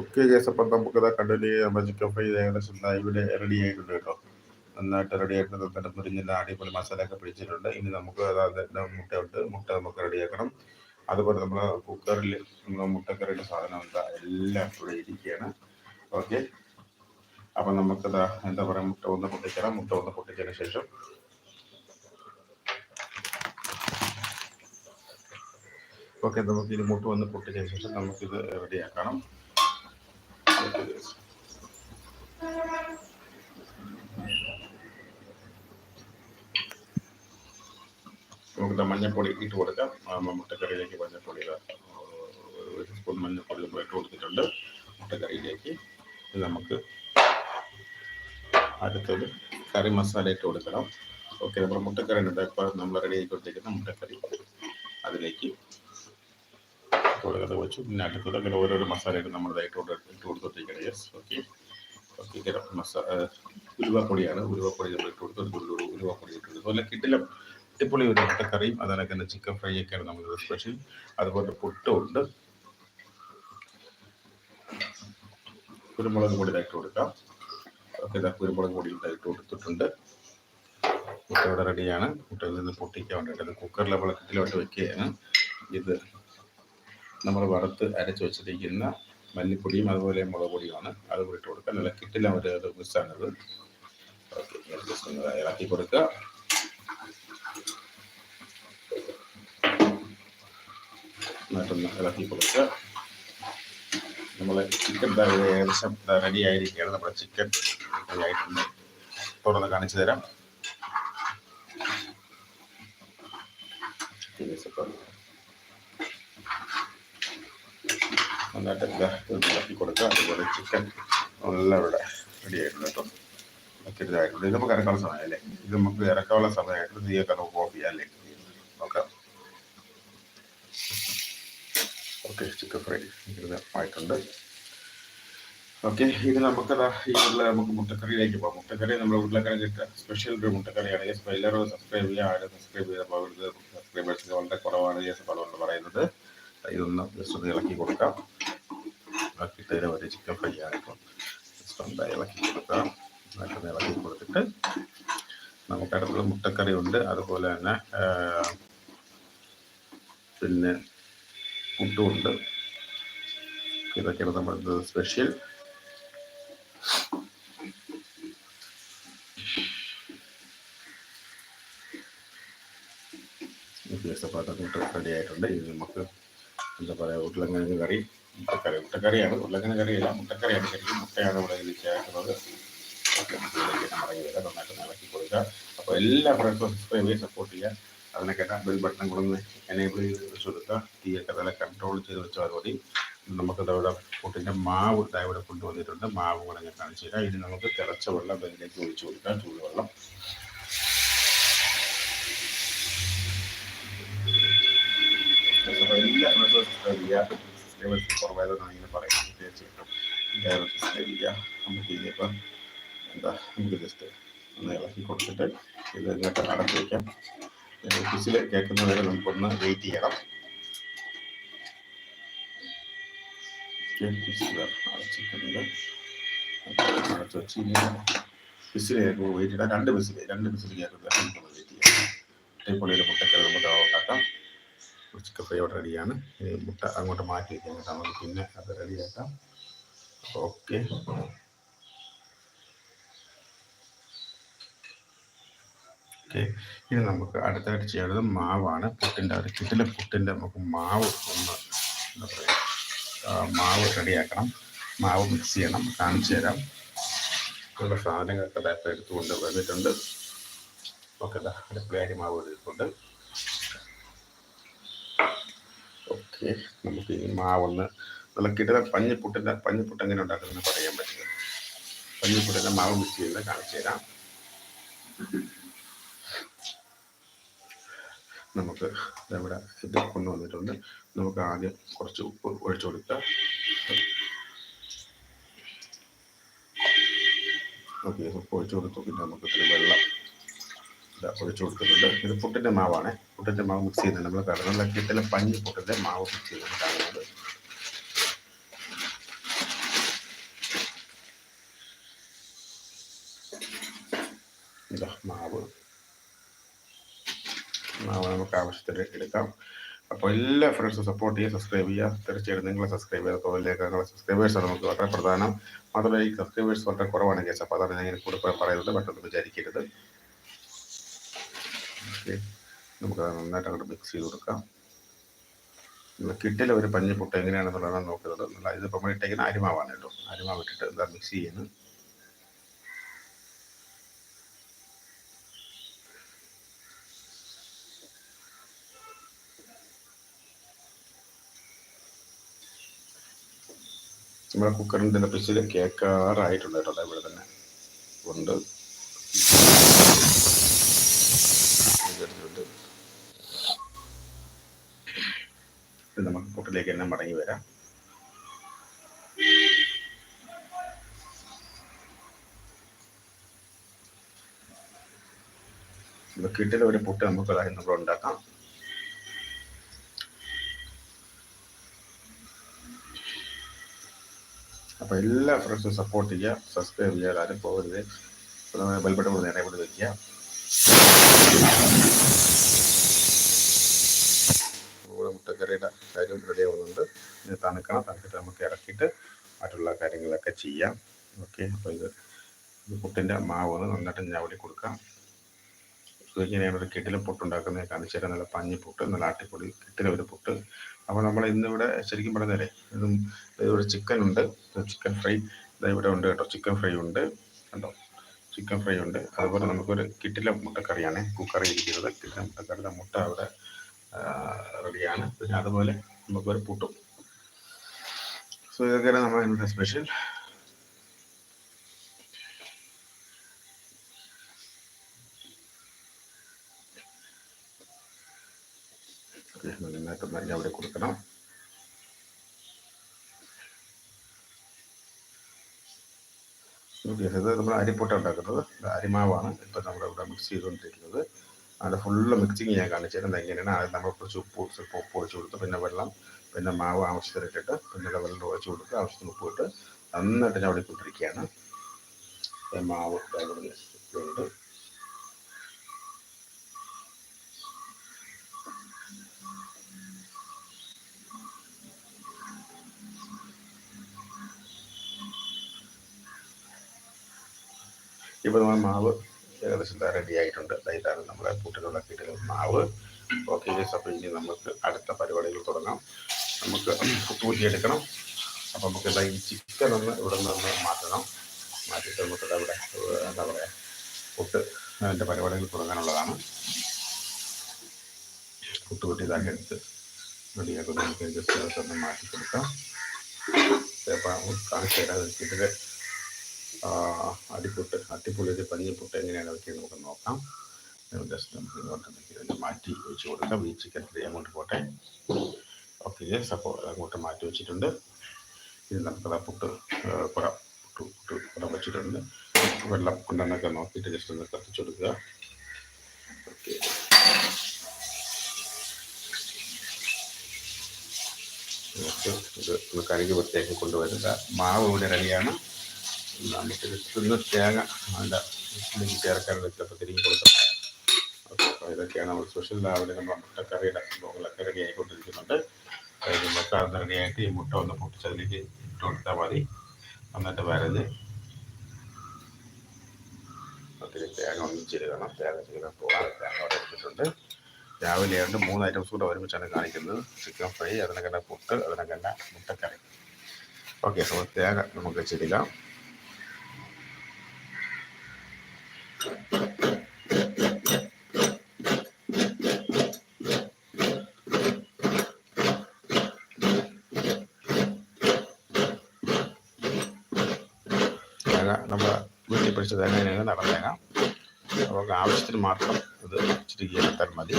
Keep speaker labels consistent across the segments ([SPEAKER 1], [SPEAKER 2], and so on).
[SPEAKER 1] Okay case അപ്പം നമുക്കത് continue ചെയ്യാം മജിക് ഓഫ് ചെയ്ത് ഏകദേശം ഇവിടെ റെഡി ആയിട്ടുണ്ട് കേട്ടോ. നന്നായിട്ട് റെഡി ആയിട്ട് നന്നായിട്ട് മുരിഞ്ഞില്ല അടിപൊളി മസാലയൊക്കെ പിടിച്ചിട്ടുണ്ട്. ഇനി നമുക്ക് അതായത് മുട്ട ഉണ്ട് മുട്ട നമുക്ക് റെഡിയാക്കണം അതുപോലെ നമ്മൾ കുക്കറിൽ മുട്ടക്കറിയുടെ സാധനം എന്താ എല്ലാം ഇവിടെ ഇരിക്കുകയാണ്. ഓക്കെ അപ്പം നമുക്കതാ എന്താ പറയുക മുട്ട ഒന്ന് പൊട്ടിക്കണം. മുട്ട ഒന്ന് പൊട്ടിച്ചതിന് ശേഷം ഓക്കെ നമുക്ക് ഇനി മുട്ട ഒന്ന് പൊട്ടിച്ചതിന് ശേഷം നമുക്കിത് റെഡിയാക്കണം നമുക്ക് മഞ്ഞപ്പൊടി ഇട്ട് കൊടുക്കാം. മുട്ടക്കറിയിലേക്ക് മഞ്ഞപ്പൊടി. ഒരു സ്പൂൺ മഞ്ഞപ്പൊടി നമ്മൾ ഇട്ട് കൊടുത്തിട്ടുണ്ട്. മുട്ടക്കറിയിലേക്ക് നമുക്ക് അടുത്തത് കറി മസാല ഇട്ട് കൊടുക്കണം. ഓക്കെ നമ്മൾ മുട്ടക്കറി ഉണ്ട്. ഇപ്പോൾ നമ്മൾ റെഡി ആയിക്കൊണ്ടിരിക്കുന്ന മുട്ടക്കറി. അതിലേക്ക് കൊടുക്കുന്നത് വെച്ചു. പിന്നെ അടുത്തത് അങ്ങനെ ഓരോരോ മസാല ഇട്ട് നമ്മൾ ഇതായിട്ട് ഇട്ട് കൊടുത്തോണ്ടിരിക്കണം yes okay okay garam masala ഉലുവപ്പൊടിയാണ്. ഉലുവപ്പൊടി നമ്മൾ ഇട്ട് കൊടുത്തു ഉലു ഉലുവപ്പൊടി ഇട്ട് കൊടുത്തു അതുപോലെ കിട്ടില്ല അടിപൊളി ഒരു മുട്ടക്കറിയും അതുപോലെ തന്നെ ചിക്കൻ ഫ്രൈ ഒക്കെയാണ് നമുക്ക് സ്പെഷ്യൽ അതുപോലെ പുട്ടുമുണ്ട് കുരുമുളക് പൊടി ഇതായിട്ട് കൊടുക്കാം. ഓക്കെ ഇതാ കുരുമുളക് പൊടി ഇതായിട്ട് കൊടുത്തിട്ടുണ്ട്. മുട്ട ഇവിടെ റെഡിയാണ്. മുട്ടയിൽ നിന്ന് പൊട്ടിക്കാൻ വേണ്ടിയിട്ട് കുക്കറിൽ നമ്മൾ കിട്ടിലോട്ട് വെക്കുകയാണ്. ഇത് നമ്മൾ വറുത്ത് അരച്ച് വെച്ചിരിക്കുന്ന മല്ലിപ്പൊടിയും അതുപോലെ മുളക് പൊടിയുമാണ്. അത് ഇട്ട് കൊടുക്കുക. നല്ല കിട്ടില്ല ഒരു മിസ്സാണിത്. മിസ്സാണത് ഇളക്കി കൊടുക്കുക. നന്നായിട്ടൊന്ന് ഇളക്കി കൊടുക്കുക. നമ്മൾ ചിക്കൻ ഏകദേശം റെഡി ആയിരിക്കുകയാണ്. നമ്മുടെ ചിക്കൻ റെഡി ആയിട്ടുണ്ട് തുറന്ന് കാണിച്ചു തരാം. നന്നായിട്ട് എല്ലാം ഇളക്കി കൊടുക്കുക. അതുപോലെ ചിക്കൻ നല്ല ഇവിടെ റെഡി ആയിട്ടുണ്ട് കേട്ടോ. ഒക്കെ ഇത് നമുക്ക് ഇറക്കാനുള്ള സമയമല്ലേ ഇത് നമുക്ക് ഇറക്കാനുള്ള സമയമായിട്ട് തീയൊക്കെ നമുക്ക് ചെയ്യാം അല്ലേ? നോക്കാം. ഓക്കെ ചിക്കൻ ഫ്രൈ ഇത് ആയിട്ടുണ്ട്. ഓക്കെ ഇത് നമുക്ക് ഈ നമുക്ക് മുട്ടക്കറിയിലേക്ക് പോകാം. മുട്ടക്കറി നമ്മുടെ ഉരുളക്കിഴങ്ങ് കിട്ടുക. സ്പെഷ്യൽ ഒരു മുട്ടക്കറിയാണ്. സ്പെയിലർ സബ്സ്ക്രൈബ് ചെയ്യുക ആരും സബ്സ്ക്രൈബ് ചെയ്തപ്പോൾ അവരുടെ സബ്സ്ക്രൈബേഴ്സ് വളരെ കുറവാണ് ഈ സ്ഥലം എന്ന് പറയുന്നത്. ഇതൊന്ന് ജസ്റ്റ് ഇളക്കി കൊടുക്കാം. ഇളക്കി തരാം ഒരു ചിക്കൻ ഫ്രൈ ആക്കും ഒന്ന് ഇളക്കി കൊടുക്കാം നന്നായിട്ട് ഇളക്കി കൊടുത്തിട്ട് നമുക്ക് അടുത്തുള്ള മുട്ടക്കറി ഉണ്ട് അതുപോലെ തന്നെ പിന്നെ പുട്ടുമുണ്ട് ഇതൊക്കെയാണ് നമ്മുടെ സ്പെഷ്യൽ വ്യത്യാസപ്പാട്ടത്തിട്ട് റെഡി ആയിട്ടുണ്ട് ഇത് നമുക്ക് എന്താ പറയുക ഉരുളക്കിഴങ്ങ് കറി മുട്ടക്കറി. മുട്ടക്കറിയാണ് ഉരുളക്കിഴങ്ങ് കറിയല്ല മുട്ടക്കറിയാണ് ശരിക്കും മുട്ടയാണ് ഇവിടെ ഇതിൽ ചേർക്കുന്നത്. മടങ്ങി വരാം. നന്നായിട്ട് ഇളക്കി കൊടുക്കുക. അപ്പോൾ എല്ലാ ഫ്രണ്ട്സും സബ്സ്ക്രൈബ് ചെയ്യുക സപ്പോർട്ട് ചെയ്യുക. അതിനൊക്കെ ബെൽ ബട്ടൺ കൂടെ എനേബിൾ ചെയ്ത് വെച്ച് കൊടുക്കുക. തീയൊക്കെ നല്ല കൺട്രോൾ ചെയ്ത് വെച്ചാൽ മതി. നമുക്ക് ഇവിടെ പുട്ടിന്റെ മാവ് ഇതാ ഇവിടെ കൊണ്ടുവന്നിട്ടുണ്ട്. മാവ് കൂടെ ഞാൻ കാണിച്ചു തരാം. ഇനി നമുക്ക് തിളച്ച വെള്ളം അതിലേക്ക് ഒഴിച്ചു കൊടുക്കാം. ചൂടുവെള്ളം. എല്ലാ സബ്സ്ക്രൈബ് ചെയ്യുക സബ്സ്ക്രൈബേഴ്സ് കുറവായതെന്നാണ് ഇങ്ങനെ പറയുന്നത് തീർച്ചയായിട്ടും സബ്സ്ക്രൈബ് ചെയ്യുക നമുക്ക് ഇനിയിപ്പം എന്താ നമുക്ക് ജസ്റ്റ് ഒന്ന് ഇളക്കി കൊടുത്തിട്ട് ഇത് ഇങ്ങോട്ട് അടച്ചു വയ്ക്കാം കേൾക്കുന്നവരെ നമുക്കൊന്ന് വെയിറ്റ് ചെയ്യണം. അടച്ചിട്ടുണ്ട് അടച്ചു വെച്ച് ഇനി വിസിൽ കേൾക്കുമ്പോൾ വെയിറ്റ് ചെയ്യണം രണ്ട് വിസിൽ രണ്ട് വിസിൽ കേൾക്കുന്നത് നമുക്ക് വെയിറ്റ് ചെയ്യാം ഇട്ടേപ്പൊളിയുടെ മുട്ടക്കറി നമുക്ക് ഉണ്ടാക്കാം. ചിക്കൻ ഫ്രൈ അവിടെ റെഡിയാണ് മുട്ട അങ്ങോട്ട് മാറ്റി വെച്ചാൽ നമുക്ക് പിന്നെ അത് റെഡിയാക്കാം ഓക്കെ ഓക്കെ ഇനി നമുക്ക് അടുത്തായിട്ട് ചെയ്യേണ്ടത് മാവാണ്. പുട്ടിന്റെ ഒരു കിട്ടിലെ പുട്ടിന്റെ നമുക്ക് മാവ് ഒന്ന് എന്താ പറയുക മാവ് റെഡിയാക്കണം മാവ് മിക്സ് ചെയ്യണം. കാണിച്ചു തരാം. ഉള്ള സാധനങ്ങളൊക്കെ അതായത് എടുത്തുകൊണ്ട് വന്നിട്ടുണ്ട്. ഓക്കെ അതാ അടുപ്പിലാരി മാവ് എടുത്തിട്ടുണ്ട് ഓക്കെ നമുക്ക് ഈ മാവൊന്ന് കിട്ടുന്ന പഞ്ഞിപ്പുട്ടിന്റെ പഞ്ഞിപ്പുട്ട് എങ്ങനെ ഉണ്ടാക്കുന്നത് പറയാൻ പറ്റില്ല. പഞ്ഞിപ്പുട്ടിന്റെ മാവ് മിക്സ് ചെയ്യുന്നത് കാണിച്ചു തരാം. നമുക്ക് ഇവിടെ ഇത് കൊണ്ടുവന്നിട്ടുണ്ട് നമുക്ക് ആദ്യം കുറച്ച് ഉപ്പ് ഒഴിച്ചു കൊടുക്കാം. ഓക്കെ ഉപ്പ് ഒഴിച്ചു കൊടുത്തു. പിന്നെ നമുക്ക് ഇത്തിരി വെള്ളം ഒഴിച്ചു കൊടുത്തിട്ടുണ്ട്. ഇത് പുട്ടിന്റെ മാവാണ്. പുട്ടിന്റെ മാവ് മിക്സ് ചെയ്യുന്നുണ്ട്. നമ്മൾ കടകളിലാക്കിയിട്ടില്ല പഞ്ഞ് പുട്ടിന്റെ മാവ് മിക്സ് ചെയ്യുന്നുണ്ട്. ഇതാ മാവ്. മാവ് നമുക്ക് ആവശ്യത്തിന് എടുക്കാം. അപ്പോൾ എല്ലാ ഫ്രണ്ട്സും സപ്പോർട്ട് ചെയ്യുക സബ്സ്ക്രൈബ് ചെയ്യുക. തീർച്ചയായിട്ടും നിങ്ങളെ സബ്സ്ക്രൈബ് ചെയ്ത പോലെ നിങ്ങളെ സബ്സ്ക്രൈബേഴ്സാണ് നമുക്ക് വളരെ പ്രധാനം. മാത്രമല്ല ഈ സബ്സ്ക്രൈബേഴ്സ് വളരെ കുറവാണ് കേസ് അപ്പോൾ അതാണ് ഞാൻ കൂടുതൽ പറയുന്നത്. മറ്റൊന്നും വിചാരിക്കരുത്. ഓക്കെ നമുക്കത് നന്നായിട്ട് അങ്ങോട്ട് മിക്സ് ചെയ്ത് കൊടുക്കാം. കിട്ടില്ല ഒരു പഞ്ഞി പൊട്ട് എങ്ങനെയാണെന്നുള്ളതാണ് നോക്കുന്നത്. നല്ല നമ്മൾ ഇട്ടേക്കുന്ന അരിമാവാണ് കേട്ടോ. അരിമാവ് ഇട്ടിട്ട് എന്താ മിക്സ് ചെയ്യുന്നത്? നമ്മുടെ കുക്കറിന്റെ പിസിൽ കേക്കാറായിട്ടുണ്ട് കേട്ടോ. ഇവിടെ തന്നെ. ഉണ്ട്. നമുക്ക് പൊട്ടിലേക്ക് തന്നെ മടങ്ങി വരാം. കിട്ടിലെ ഒരു പുട്ട് നമുക്ക് നമ്മൾ ഉണ്ടാക്കാം. അപ്പോൾ എല്ലാ ഫ്രണ്ട്സും സപ്പോർട്ട് ചെയ്യുക സബ്സ്ക്രൈബ് ചെയ്യുക ആരും പോകരുത് ബെൽബട്ടൺ കൂടെ നേരെ കൂടി വയ്ക്കുക മുട്ടക്കറിയുടെ കാര്യം റെഡി ആവുന്നുണ്ട്. ഇത് തണുക്കണം. തണുത്തിട്ട് നമുക്ക് ഇറക്കിയിട്ട് മറ്റുള്ള കാര്യങ്ങളൊക്കെ ചെയ്യാം. ഓക്കെ അപ്പോൾ ഇത് ഇത് പുട്ടിന്റെ മാവ് നന്നായിട്ട് ഞവടി കൊടുക്കാം. ഇങ്ങനെയാണ് ഒരു കിട്ടിലെ പുട്ടുണ്ടാക്കുന്നത് കാണിച്ചു തരാം. നല്ല പഞ്ഞിപ്പുട്ട് നല്ല ആട്ടിപ്പൊടി കിട്ടിലെ ഒരു പുട്ട്. അപ്പോൾ നമ്മൾ ഇന്നിവിടെ ശരിക്കും പറഞ്ഞാലേ ഇതും ഇതൊരു ചിക്കൻ ഉണ്ട്. ചിക്കൻ ഫ്രൈ ഇവിടെ ഉണ്ട് കേട്ടോ ചിക്കൻ ഫ്രൈ ഉണ്ട്. കണ്ടോ? ചിക്കൻ ഫ്രൈ ഉണ്ട്. അതുപോലെ നമുക്കൊരു കിട്ടിലെ മുട്ടക്കറിയാണ്. കുക്കറി ഇരിക്കുന്നത് കിട്ടിലെ മുട്ടക്കറിയുടെ മുട്ട അവിടെ റെഡിയാണ്. പിന്നെ അതുപോലെ നമുക്കൊരു പുട്ടും. സോ ഇതൊക്കെയാണ് നമ്മൾ ഇന്നത്തെ സ്പെഷ്യൽ നന്നായിട്ട് മഞ്ഞ അവിടെ കൊടുക്കണം. ഇത് നമ്മൾ അരിപ്പൊട്ട ഉണ്ടാക്കുന്നത്. അരിമാവാണ്. ഇപ്പം നമ്മൾ ഇവിടെ മിക്സ് ചെയ്തുകൊണ്ടിരിക്കുന്നത്. അതിന്റെ ഫുള്ള് മിക്സിങ് ഞാൻ കാണിച്ചു തരുന്നത് എങ്ങനെയാണ്? നമ്മൾ കുറച്ച് ഉപ്പ് ഉപ്പ് ഒഴിച്ച് കൊടുത്ത് പിന്നെ വെള്ളം പിന്നെ മാവ് ആവശ്യത്തിന് ഇട്ടിട്ട് പിന്നെ വെള്ളം ഒഴിച്ച് കൊടുത്ത് ആവശ്യത്തിന് ഉപ്പ് ഇട്ട് നന്നായിട്ട് ഞാൻ അവിടെ കൊണ്ടിരിക്കുകയാണ് മാവ് ഉണ്ട്. ഇപ്പോൾ നമ്മൾ മാവ് ഏകദേശം റെഡി ആയിട്ടുണ്ട്. ഇതാണ് നമ്മുടെ കൂട്ടിലുള്ള കിട്ടിയ മാവ്. ഓക്കെ അപ്പോൾ ഇനി നമുക്ക് അടുത്ത പരിപാടികൾ തുടങ്ങാം. നമുക്ക് പുട്ടുകൂറ്റി എടുക്കണം. അപ്പോൾ നമുക്ക് എന്താ ഈ ചിക്കൻ ഒന്ന് ഇവിടെ നിന്ന് മാറ്റണം. മാറ്റിയിട്ട് നമുക്ക് അവിടെ എന്താ പറയുക പുട്ട് അതിന്റെ പരിപാടികൾ തുടങ്ങാനുള്ളതാണ്. പുട്ടുകൂട്ടി ഇതാക്കി എടുത്ത് റെഡിയാക്കുന്നത് നമുക്ക് ജസ്റ്റ് ഒന്ന് മാറ്റി കൊടുക്കാം കാണിച്ചു തരാം അടിപൊട്ട് അട്ടിപ്പൊളി പഞ്ഞിപ്പൊട്ട് എങ്ങനെയാണ് അതൊക്കെ നമുക്ക് നോക്കാം. ജസ്റ്റ് നമുക്ക് മാറ്റി വെച്ച് കൊടുക്കാം. ഈ ചിക്കൻ അങ്ങോട്ട് പോട്ടെ. ഓക്കെ സപ്പോ അങ്ങോട്ട് മാറ്റി വെച്ചിട്ടുണ്ട്. ഇത് നമുക്ക് പുട്ട് കുട പുട്ട് പുട്ട് കുട വെച്ചിട്ടുണ്ട്. വെള്ളം കൊണ്ടെന്നൊക്കെ നോക്കിയിട്ട് ജസ്റ്റ് ഒന്ന് കത്തിച്ചു കൊടുക്കുക. ഓക്കെ ഇത് ഒന്ന് കഴുകി വൃത്തിയാക്കി കൊണ്ടുവരിക. മാവ് ഇവിടെ റെഡിയാണ് നമുക്ക് ഒന്ന് തേങ്ങ അതിന്റെ ഇതിലേക്ക് ചേർക്കാൻ വെച്ചപ്പോൾ തിരികെ കൊടുക്കണം അപ്പോൾ ഇതൊക്കെയാണ് നമ്മൾ സ്പെഷ്യൽ രാവിലെ നമ്മൾ മുട്ടക്കറിയുടെ സംഭവങ്ങളൊക്കെ റെഡി ആയിക്കൊണ്ടിരിക്കുന്നുണ്ട്. അതായത് മുട്ട ഒന്ന് റെഡിയായിട്ട് ഈ മുട്ട ഒന്ന് പൊട്ടിച്ചതിലേക്ക് ഇട്ട് കൊടുത്താൽ മതി. എന്നിട്ട് വരഞ്ഞ് ഒത്തിരി തേങ്ങ ഒന്ന് ചിരുകണം തേങ്ങ ചിരുകാൻ പോകാൻ തേങ്ങ അവിടെ എടുത്തിട്ടുണ്ട് രാവിലെ ആയിട്ട് മൂന്ന് ഐറ്റംസ് കൂടെ ഒരുമിച്ചാണ് കാണിക്കുന്നത്. ചിക്കൻ ഫ്രൈ അതിനൊക്കെ പുട്ട് അതിനൊക്കെ മുട്ടക്കറി. ഓക്കെ സോ തേങ്ങ നമുക്ക് ചിരിക്കാം നമ്മൾ വീട്ടിൽ പിടിച്ച തേങ്ങ നമുക്ക് ആവശ്യത്തിന് മാത്രം ഇത് ഇച്ചിരി ചേർത്താൽ മതി.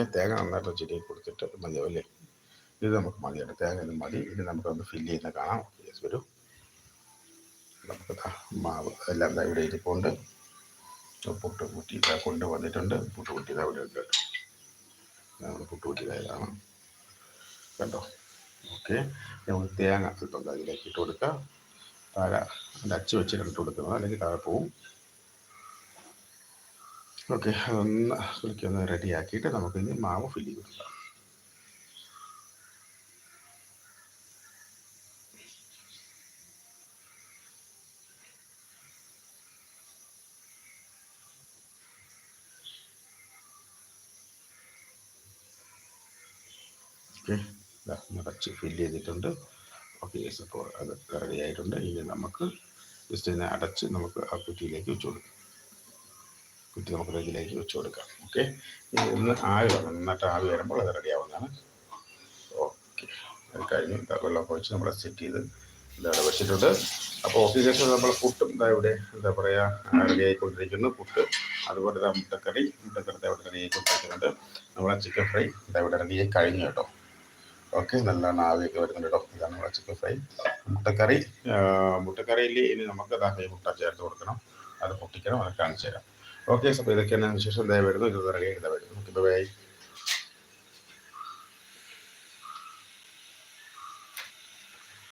[SPEAKER 1] ഓക്കെ തേങ്ങ നന്നായിട്ട് ചിരി കൊടുത്തിട്ട് അല്ലേ? ഇത് നമുക്ക് മതിയാണ് തേങ്ങ മതി. ഇത് നമുക്കൊന്ന് ഫില്ല് ചെയ്യുന്ന കാണാം. യെസ് വരൂ. നമുക്ക് മാവ് എല്ലാം ഇവിടെ ഇരിപ്പുണ്ട്. പുട്ട് കുറ്റി ഇതാ കൊണ്ടുവന്നിട്ടുണ്ട് പുട്ട് കുറ്റി ഇതാ ഇവിടെ ഉണ്ട്. നമ്മൾ പുട്ട് കുറ്റി ഇതായതാണ് കണ്ടോ? ഓക്കെ നമുക്ക് തേങ്ങ അല്പം അതിലേക്ക് ഇട്ട് കൊടുക്കുക താഴെ അച്ച് വെച്ചിട്ട് ഇട്ട് കൊടുക്കുന്നത്. അല്ലെങ്കിൽ താഴെ പോവും. ഓക്കെ അതൊന്ന് കുളിക്കൊന്ന് റെഡിയാക്കിയിട്ട് നമുക്ക് ഇനി മാവ് ഫില്ല് ചെയ്ത് നിറച്ച് ഫില്ല് ചെയ്തിട്ടുണ്ട്. ഓക്കെ അപ്പോൾ അത് റെഡി ആയിട്ടുണ്ട്. ഇനി നമുക്ക് ജസ്റ്റ് ഇതിനെ അടച്ച് നമുക്ക് ആ കുറ്റിയിലേക്ക് വെച്ച് കൊടുക്കാം. കുറ്റി നമുക്ക് ഇതിലേക്ക് വെച്ച് കൊടുക്കാം. ഓക്കെ ഇനി ഒന്ന് ആവി വരണം. നന്നായിട്ട് ആവി വരുമ്പോൾ അത് റെഡി ആവുന്നതാണ്. ഓക്കെ അത് കഴിഞ്ഞ് വെള്ളമൊക്കെ വെച്ച് നമ്മൾ സെറ്റ് ചെയ്ത് ഇതവിടെ വെച്ചിട്ടുണ്ട്. അപ്പോൾ ഓക്കെ നമ്മൾ പുട്ടും ഇതാ ഇവിടെ എന്താ പറയുക റെഡി ആയിക്കൊണ്ടിരിക്കുന്നു. പുട്ട് അതുപോലെ തന്നെ മുട്ടക്കറി. മുട്ടക്കറി ഇവിടെ റെഡി ആയിക്കൊണ്ടിരിക്കുന്നുണ്ട്. നമ്മളെ ചിക്കൻ ഫ്രൈ ഇതാ ഇവിടെ റെഡി ആയി കഴിഞ്ഞു കേട്ടോ. ഓക്കെ നല്ല ആവിയൊക്കെ വരുന്നുണ്ട് കേട്ടോ. ഇതാണ് നമ്മുടെ ചിക്കൻ ഫ്രൈ മുട്ടക്കറി മുട്ടക്കറിയിൽ ഇനി നമുക്ക് ഈ മുട്ട ചേർത്ത് കൊടുക്കണം. അത് പൊട്ടിക്കണം അത് കാണിച്ചു തരാം. ഓക്കെ അപ്പോൾ ഇതൊക്കെയാണ് ഇത് റെഡി ആയി ഇതാ വരുന്നു. Okay bye